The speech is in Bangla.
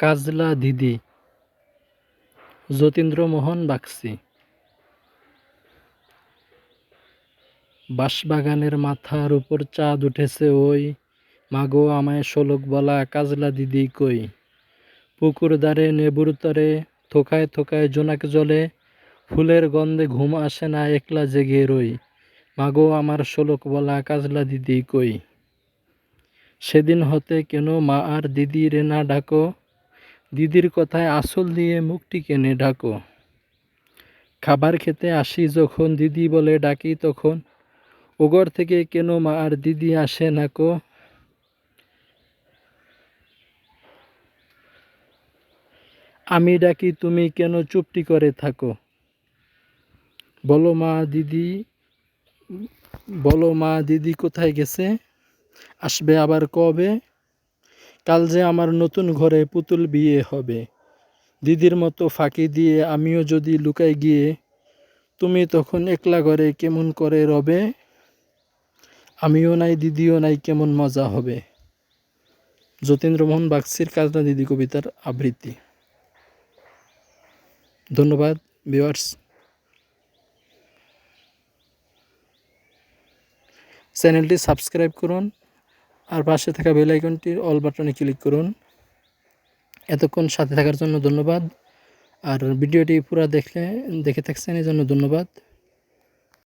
কাজলা দিদি, যতীন্দ্রমোহন বাগচি। বাঁশবাগানের মাথার উপর চাঁদ উঠেছে ওই, মাগো আমায় শোলক বলা কাজলা দিদি কই। পুকুর ধারে নেবুর তরে থোকায় থোকায় জোনাক জলে, ফুলের গন্ধে ঘুম আসে না একলা জেগে রই, মাগো আমার শোলক বলা কাজলা দিদি কই। সেদিন হতে কেন মা আর দিদি রে না ডাকো দিদির কথায় আসল দিয়ে মুখটি কেনে ডাকো খাবার খেতে আসি যখন দিদি বলে ডাকি তখন। ওগর থেকে কেন মা আর দিদি আসে না কো? আমি ডাকি, তুমি কেন চুপটি করে থাকো? বলো মা দিদি, বলো মা দিদি কোথায় গেছে? আসবে আবার কবে? কাল যে আমার নতুন ঘরে পুতুল বিয়ে হবে। দিদির মতো ফাঁকি দিয়ে আমিও যদি লুকাই গিয়ে, তুমি তখন একলা ঘরে কেমন করে রবে? আমিও নাই, দিদিও নাই, কেমন মজা হবে? যতীন্দ্রমোহন বাগচির কাজনা দিদি কবিতার আবৃত্তি। ধন্যবাদ ভিউয়ার্স চ্যানেলটি সাবস্ক্রাইব করুন। আর পাশে থাকা বেল আইকনটির অল বাটনে ক্লিক করুন। এতক্ষণ সাথে থাকার জন্য ধন্যবাদ। আর ভিডিওটি পুরো দেখলে, দেখে থাকছেন এই জন্য ধন্যবাদ।